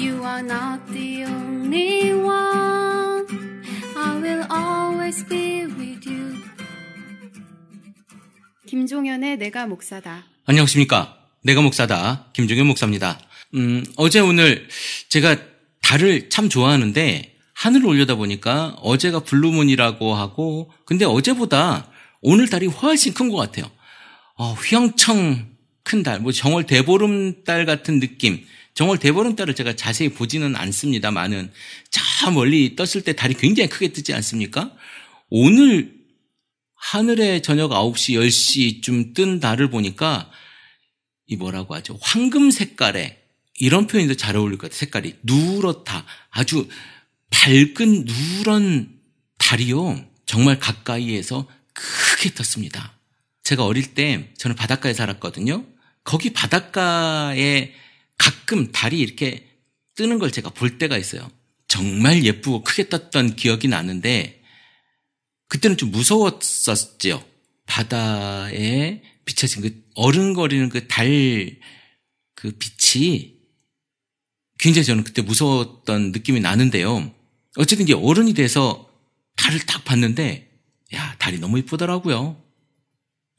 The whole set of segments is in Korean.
You are not the only one. I will always be with you. 김종현의 내가 목사다. 안녕하십니까. 내가 목사다. 김종현 목사입니다. 음, 어제 오늘 제가 달을 참 좋아하는데 하늘을 올려다 보니까 어제가 블루문이라고 하고 근데 어제보다 오늘 달이 훨씬 큰 것 같아요. 어, 휘영청 큰 달, 뭐 정월 대보름달 같은 느낌. 정월 대보름달을 제가 자세히 보지는 않습니다만은 저 멀리 떴을 때 달이 굉장히 크게 뜨지 않습니까? 오늘 하늘에 저녁 9시, 10시쯤 뜬 달을 보니까 이 뭐라고 하죠? 황금 색깔의 이런 표현도 잘 어울릴 것 같아요. 색깔이 누렇다. 아주 밝은 누런 달이요. 정말 가까이에서 크게 떴습니다. 제가 어릴 때 저는 바닷가에 살았거든요. 거기 바닷가에 가끔 달이 이렇게 뜨는 걸 제가 볼 때가 있어요. 정말 예쁘고 크게 떴던 기억이 나는데 그때는 좀 무서웠었죠. 바다에 비춰진 그 어른거리는 그달그 빛이 굉장히 저는 그때 무서웠던 느낌이 나는데요. 어쨌든 이제 어른이 돼서 달을 딱 봤는데 야 달이 너무 이쁘더라고요.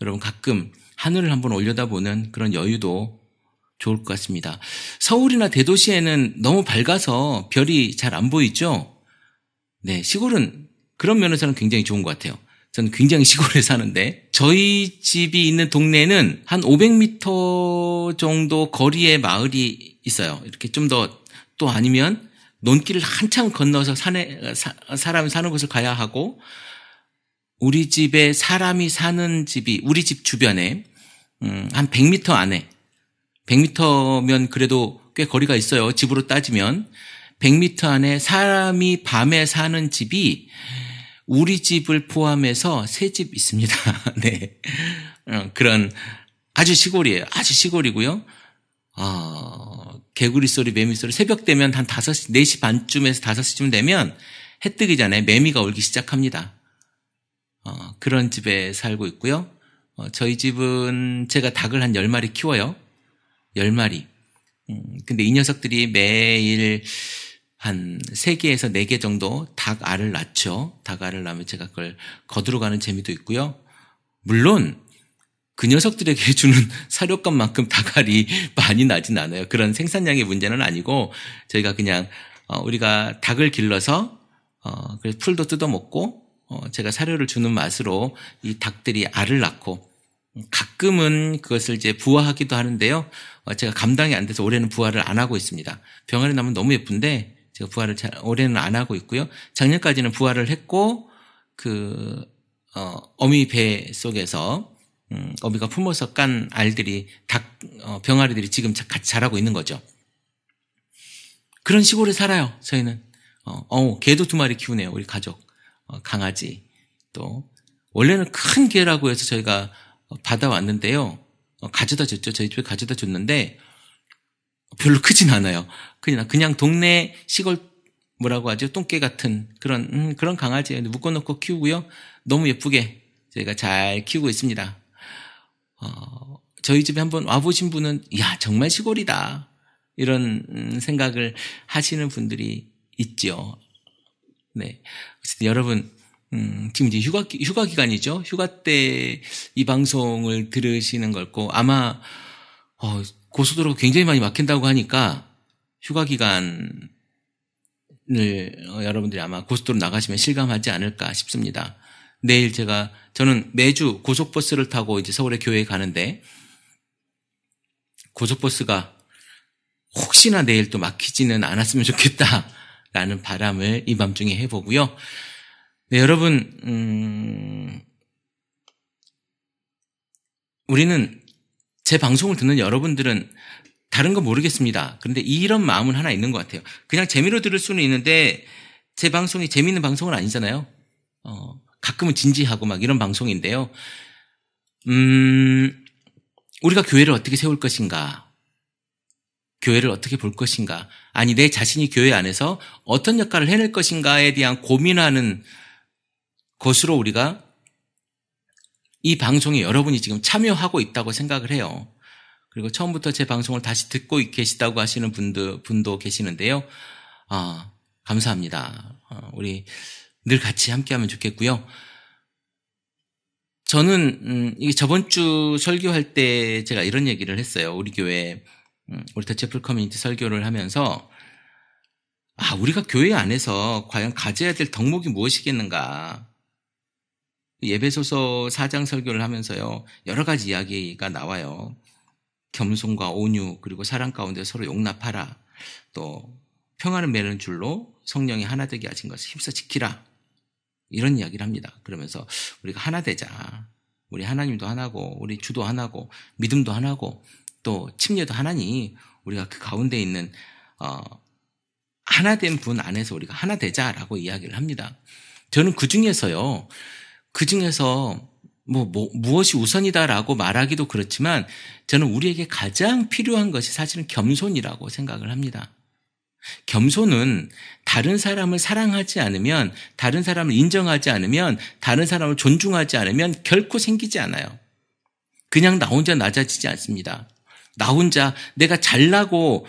여러분 가끔 하늘을 한번 올려다보는 그런 여유도 좋을 것 같습니다. 서울이나 대도시에는 너무 밝아서 별이 잘 안 보이죠? 네, 시골은 그런 면에서는 굉장히 좋은 것 같아요. 저는 굉장히 시골에 사는데 저희 집이 있는 동네는 한 500m 정도 거리의 마을이 있어요. 이렇게 좀 더 또 아니면 논길을 한참 건너서 산에 사, 사람이 사는 곳을 가야 하고 우리 집에 사람이 사는 집이 우리 집 주변에 음, 한 100m 안에 100m면 그래도 꽤 거리가 있어요. 집으로 따지면 100m 안에 사람이 밤에 사는 집이 우리 집을 포함해서 세 집 있습니다. 네. 어, 그런 아주 시골이에요. 아주 시골이고요. 어, 개구리 소리, 매미 소리, 새벽 되면 한 5시, 4시 반쯤에서 5시쯤 되면 해 뜨기 전에 매미가 울기 시작합니다. 어, 그런 집에 살고 있고요. 어, 저희 집은 제가 닭을 한 10마리 키워요. 10마리. 음, 근데 이 녀석들이 매일 한 3개에서 4개 정도 닭 알을 낳죠. 닭 알을 낳으면 제가 그걸 거두러 가는 재미도 있고요. 물론 그 녀석들에게 주는 사료값만큼 닭 알이 많이 나진 않아요. 그런 생산량의 문제는 아니고 저희가 그냥 어, 우리가 닭을 길러서 어, 풀도 뜯어 먹고 어, 제가 사료를 주는 맛으로 이 닭들이 알을 낳고 가끔은 그것을 이제 부화하기도 하는데요. 제가 감당이 안 돼서 올해는 부화를 안 하고 있습니다. 병아리 나면 너무 예쁜데 제가 부화를 잘, 올해는 안 하고 있고요. 작년까지는 부화를 했고 그 어, 어미 배 속에서 음, 어미가 품어서 깐 알들이 닭 어, 병아리들이 지금 같이 자라고 있는 거죠. 그런 시골에 살아요. 저희는 어, 어 개도 두 마리 키우네요. 우리 가족 어, 강아지 또 원래는 큰 개라고 해서 저희가 받아왔는데요. 어, 가져다 줬죠. 저희 집에 가져다 줬는데 별로 크진 않아요. 그냥 그냥 동네 시골 뭐라고 하죠? 똥개 같은 그런 음, 그런 강아지 묶어놓고 키우고요. 너무 예쁘게 저희가 잘 키우고 있습니다. 어, 저희 집에 한번 와보신 분은 야 정말 시골이다 이런 음, 생각을 하시는 분들이 있죠. 네, 여러분 음, 지금 이제 휴가 휴가 기간이죠. 휴가 때 이 방송을 들으시는 걸고 아마 어, 고속도로가 굉장히 많이 막힌다고 하니까 휴가 기간을 어, 여러분들이 아마 고속도로 나가시면 실감하지 않을까 싶습니다. 내일 제가 저는 매주 고속버스를 타고 이제 서울의 교회에 가는데 고속버스가 혹시나 내일 또 막히지는 않았으면 좋겠다라는 바람을 이 밤중에 해보고요. 네, 여러분, 음, 우리는 제 방송을 듣는 여러분들은 다른 건 모르겠습니다. 그런데 이런 마음은 하나 있는 것 같아요. 그냥 재미로 들을 수는 있는데 제 방송이 재미있는 방송은 아니잖아요. 어, 가끔은 진지하고 막 이런 방송인데요. 음, 우리가 교회를 어떻게 세울 것인가? 교회를 어떻게 볼 것인가? 아니, 내 자신이 교회 안에서 어떤 역할을 해낼 것인가에 대한 고민하는 것으로 우리가 이 방송에 여러분이 지금 참여하고 있다고 생각을 해요. 그리고 처음부터 제 방송을 다시 듣고 계시다고 하시는 분도, 분도 계시는데요. 아, 감사합니다. 어, 우리 늘 같이 함께 하면 좋겠고요. 저는, 음, 이게 저번 주 설교할 때 제가 이런 얘기를 했어요. 우리 교회, 음, 우리 더체플 커뮤니티 설교를 하면서, 아, 우리가 교회 안에서 과연 가져야 될 덕목이 무엇이겠는가. 예배소서 4장 설교를 하면서요, 여러 가지 이야기가 나와요. 겸손과 온유, 그리고 사랑 가운데 서로 용납하라. 또, 평화를 매는 줄로 성령이 하나 되게 하신 것을 힘써 지키라. 이런 이야기를 합니다. 그러면서 우리가 하나 되자. 우리 하나님도 하나고, 우리 주도 하나고, 믿음도 하나고, 또 침례도 하나니 우리가 그 가운데 있는 어, 하나 된 분 안에서 우리가 하나 되자라고 이야기를 합니다. 저는 그 중에서요, 그 중에서 뭐, 뭐, 무엇이 우선이다라고 말하기도 그렇지만 저는 우리에게 가장 필요한 것이 사실은 겸손이라고 생각을 합니다. 겸손은 다른 사람을 사랑하지 않으면, 다른 사람을 인정하지 않으면, 다른 사람을 존중하지 않으면 결코 생기지 않아요. 그냥 나 혼자 낮아지지 않습니다. 나 혼자 내가 잘나고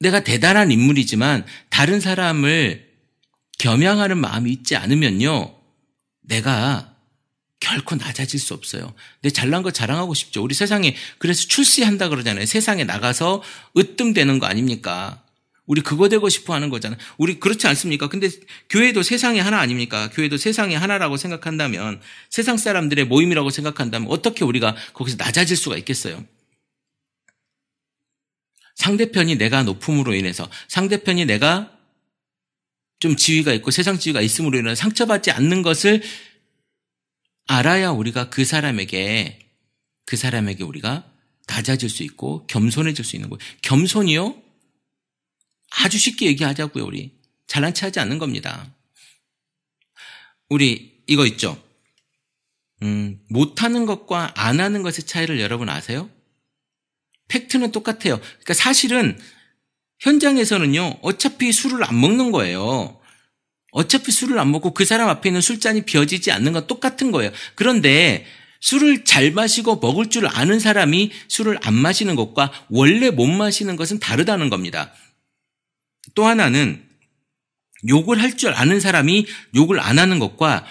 내가 대단한 인물이지만 다른 사람을 겸양하는 마음이 있지 않으면요. 내가 결코 낮아질 수 없어요. 내 잘난 거 자랑하고 싶죠. 우리 세상에 그래서 출시한다 그러잖아요. 세상에 나가서 으뜸되는 거 아닙니까? 우리 그거 되고 싶어 하는 거잖아요. 우리 그렇지 않습니까? 근데 교회도 세상의 하나 아닙니까? 교회도 세상의 하나라고 생각한다면 세상 사람들의 모임이라고 생각한다면 어떻게 우리가 거기서 낮아질 수가 있겠어요? 상대편이 내가 높음으로 인해서 상대편이 내가 좀 지위가 있고 세상 지위가 있음으로 인해 상처받지 않는 것을 알아야 우리가 그 사람에게 그 사람에게 우리가 낮아질 수 있고 겸손해질 수 있는 거예요. 겸손이요? 아주 쉽게 얘기하자고요, 우리. 잘난 체 하지 않는 겁니다. 우리 이거 있죠? 음, 못하는 것과 안 하는 것의 차이를 여러분 아세요? 팩트는 똑같아요. 그러니까 사실은 현장에서는요, 어차피 술을 안 먹는 거예요. 어차피 술을 안 먹고 그 사람 앞에 있는 술잔이 비어지지 않는 건 똑같은 거예요. 그런데 술을 잘 마시고 먹을 줄 아는 사람이 술을 안 마시는 것과 원래 못 마시는 것은 다르다는 겁니다. 또 하나는 욕을 할 줄 아는 사람이 욕을 안 하는 것과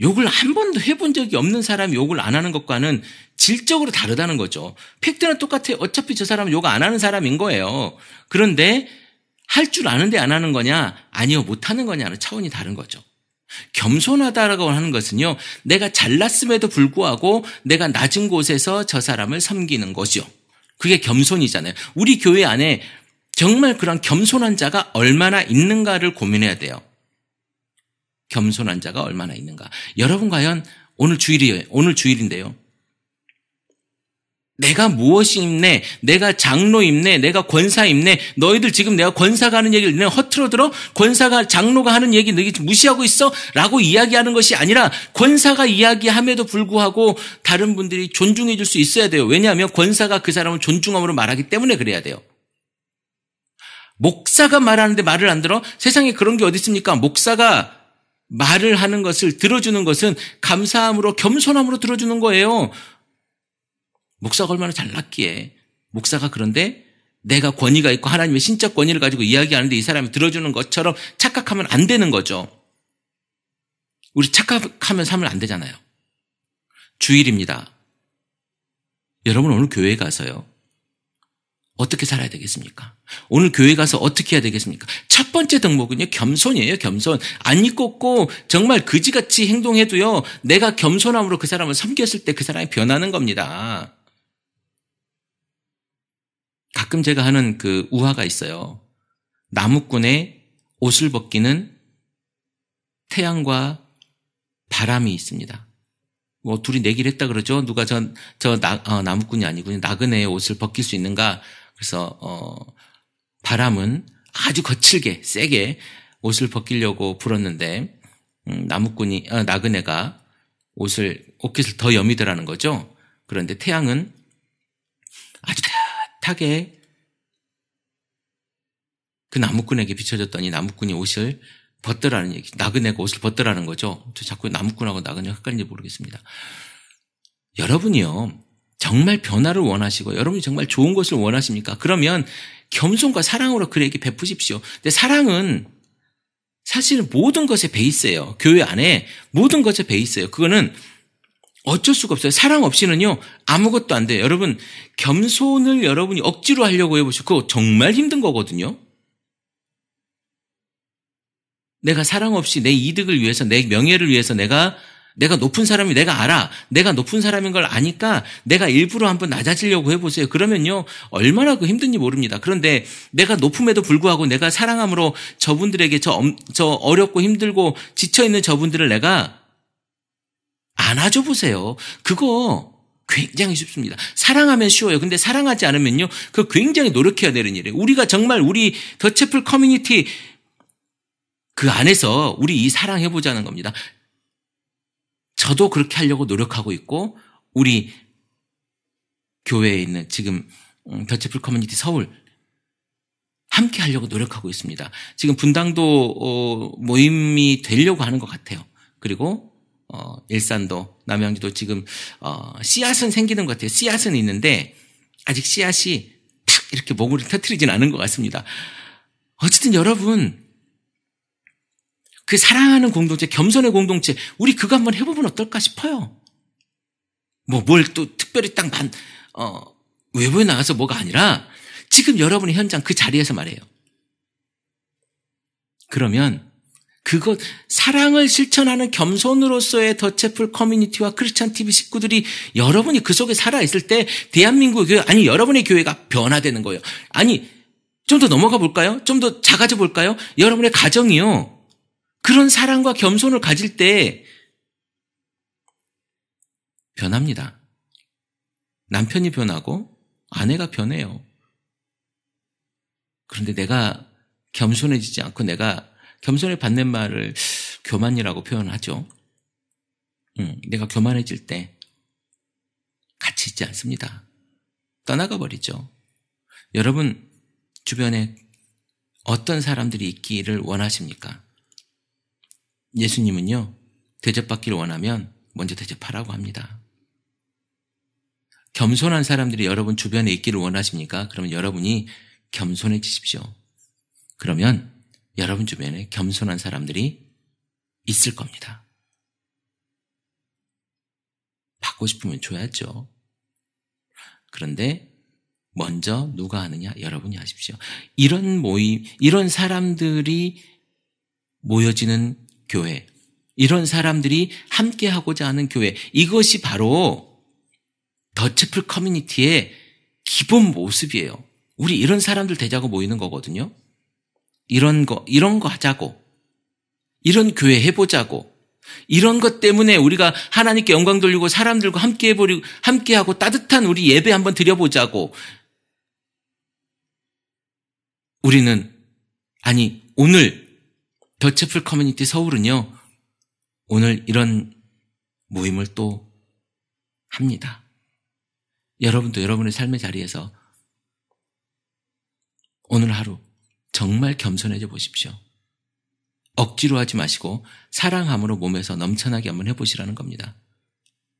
욕을 한 번도 해본 적이 없는 사람이 욕을 안 하는 것과는 질적으로 다르다는 거죠. 팩트는 똑같아요. 어차피 저 사람은 욕 안 하는 사람인 거예요. 그런데 할 줄 아는데 안 하는 거냐? 아니요, 못 하는 거냐는 차원이 다른 거죠. 겸손하다라고 하는 것은요, 내가 잘났음에도 불구하고 내가 낮은 곳에서 저 사람을 섬기는 것이요. 그게 겸손이잖아요. 우리 교회 안에 정말 그런 겸손한 자가 얼마나 있는가를 고민해야 돼요. 겸손한 자가 얼마나 있는가. 여러분 과연 오늘 주일이에요. 오늘 주일인데요. 내가 무엇이 있네, 내가 장로 있네, 내가 권사 있네, 너희들 지금 내가 권사가 하는 얘기를 내가 허투루 들어? 권사가, 장로가 하는 얘기 너희 무시하고 있어? 라고 이야기하는 것이 아니라 권사가 이야기함에도 불구하고 다른 분들이 존중해 줄 수 있어야 돼요. 왜냐하면 권사가 그 사람을 존중함으로 말하기 때문에 그래야 돼요. 목사가 말하는데 말을 안 들어? 세상에 그런 게 어디 있습니까? 목사가 말을 하는 것을 들어주는 것은 감사함으로 겸손함으로 들어주는 거예요. 목사가 얼마나 잘났기에 목사가 그런데 내가 권위가 있고 하나님의 신적 권위를 가지고 이야기하는데 이 사람이 들어주는 것처럼 착각하면 안 되는 거죠. 우리 착각하면 살면 안 되잖아요. 주일입니다. 여러분 오늘 교회에 가서요. 어떻게 살아야 되겠습니까? 오늘 교회 가서 어떻게 해야 되겠습니까? 첫 번째 덕목은요, 겸손이에요, 겸손. 안 입고 정말 그지같이 행동해도요, 내가 겸손함으로 그 사람을 섬겼을 때 그 사람이 변하는 겁니다. 가끔 제가 하는 그 우화가 있어요. 나무꾼의 옷을 벗기는 태양과 바람이 있습니다. 뭐 둘이 내기를 했다 그러죠. 누가 저, 저 나, 어, 나무꾼이 아니고 나그네의 옷을 벗길 수 있는가 그래서 어, 바람은 아주 거칠게 세게 옷을 벗기려고 불었는데 음, 나무꾼이 어, 나그네가 옷을 옷깃을 더 여미더라는 거죠. 그런데 태양은 아주 따뜻하게 그 나무꾼에게 비춰졌더니 나무꾼이 옷을 벗더라는 얘기, 나그네가 옷을 벗더라는 거죠. 저 자꾸 나무꾼하고 나그네 헷갈린지 모르겠습니다. 여러분이요, 정말 변화를 원하시고 여러분이 정말 좋은 것을 원하십니까? 그러면 겸손과 사랑으로 그에게 베푸십시오. 근데 사랑은 사실은 모든 것의 베이스예요. 교회 안에 모든 것의 베이스예요. 그거는 어쩔 수가 없어요. 사랑 없이는요, 아무것도 안 돼요. 여러분, 겸손을 여러분이 억지로 하려고 해보시고, 그거 정말 힘든 거거든요. 내가 사랑 없이 내 이득을 위해서, 내 명예를 위해서 내가 내가 높은 사람이 내가 알아. 내가 높은 사람인 걸 아니까 내가 일부러 한번 낮아지려고 해보세요. 그러면요, 얼마나 그 힘든지 모릅니다. 그런데 내가 높음에도 불구하고 내가 사랑함으로 저분들에게 저, 저 어렵고 힘들고 지쳐있는 저분들을 내가 안아줘 보세요. 그거 굉장히 쉽습니다. 사랑하면 쉬워요. 근데 사랑하지 않으면요, 그 굉장히 노력해야 되는 일이에요. 우리가 정말 우리 더채플 커뮤니티 그 안에서 우리 이 사랑해보자는 겁니다. 저도 그렇게 하려고 노력하고 있고 우리 교회에 있는 지금 더치플 음, 커뮤니티 서울 함께 하려고 노력하고 있습니다. 지금 분당도 어, 모임이 되려고 하는 것 같아요. 그리고 어, 일산도 남양주도 지금 어, 씨앗은 생기는 것 같아요. 씨앗은 있는데 아직 씨앗이 탁 이렇게 목을 터트리진 않은 것 같습니다. 어쨌든 여러분 그 사랑하는 공동체, 겸손의 공동체, 우리 그거 한번 해보면 어떨까 싶어요. 뭐 뭘 또 특별히 딱 만, 어, 외부에 나가서 뭐가 아니라 지금 여러분의 현장 그 자리에서 말해요. 그러면 그것 사랑을 실천하는 겸손으로서의 더체플 커뮤니티와 크리스찬 TV 식구들이 여러분이 그 속에 살아 있을 때 대한민국 교회 아니 여러분의 교회가 변화되는 거예요. 아니 좀 더 넘어가 볼까요? 좀 더 작아져 볼까요? 여러분의 가정이요. 그런 사랑과 겸손을 가질 때 변합니다. 남편이 변하고 아내가 변해요. 그런데 내가 겸손해지지 않고 내가 겸손에 받는 말을 교만이라고 표현하죠. 응, 내가 교만해질 때 같이 있지 않습니다. 떠나가 버리죠. 여러분 주변에 어떤 사람들이 있기를 원하십니까? 예수님은요, 대접받기를 원하면 먼저 대접하라고 합니다. 겸손한 사람들이 여러분 주변에 있기를 원하십니까? 그러면 여러분이 겸손해지십시오. 그러면 여러분 주변에 겸손한 사람들이 있을 겁니다. 받고 싶으면 줘야죠. 그런데 먼저 누가 하느냐? 여러분이 하십시오. 이런 모임, 이런 사람들이 모여지는 교회. 이런 사람들이 함께 하고자 하는 교회. 이것이 바로 더치플 커뮤니티의 기본 모습이에요. 우리 이런 사람들 되자고 모이는 거거든요. 이런 거, 이런 거 하자고. 이런 교회 해보자고. 이런 것 때문에 우리가 하나님께 영광 돌리고 사람들과 함께 해버리고, 함께 하고 따뜻한 우리 예배 한번 드려보자고. 우리는, 아니, 오늘 더체플 커뮤니티 서울은요, 오늘 이런 모임을 또 합니다. 여러분도 여러분의 삶의 자리에서 오늘 하루 정말 겸손해져 보십시오. 억지로 하지 마시고 사랑함으로 몸에서 넘쳐나게 한번 해보시라는 겁니다.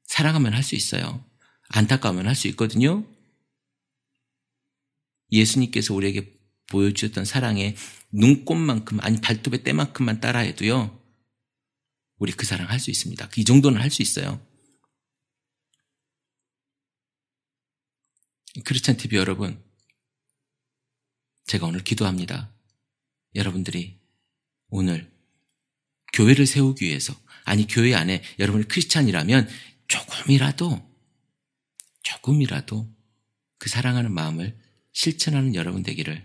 사랑하면 할 수 있어요. 안타까우면 할 수 있거든요. 예수님께서 우리에게 보여주셨던 사랑의 눈꽃만큼 아니 발톱의 때만큼만 따라해도요. 우리 그 사랑 할 수 있습니다. 이 정도는 할 수 있어요. 크리스찬 TV 여러분, 제가 오늘 기도합니다. 여러분들이 오늘 교회를 세우기 위해서 아니 교회 안에 여러분이 크리스찬이라면 조금이라도 조금이라도 그 사랑하는 마음을 실천하는 여러분 되기를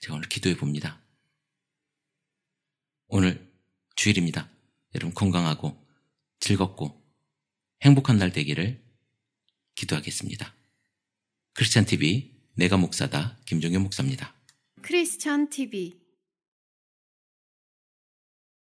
제가 오늘 기도해 봅니다. 오늘 주일입니다. 여러분 건강하고 즐겁고 행복한 날 되기를 기도하겠습니다. 크리스찬 TV 내가 목사다 김종현 목사입니다. 크리스찬 TV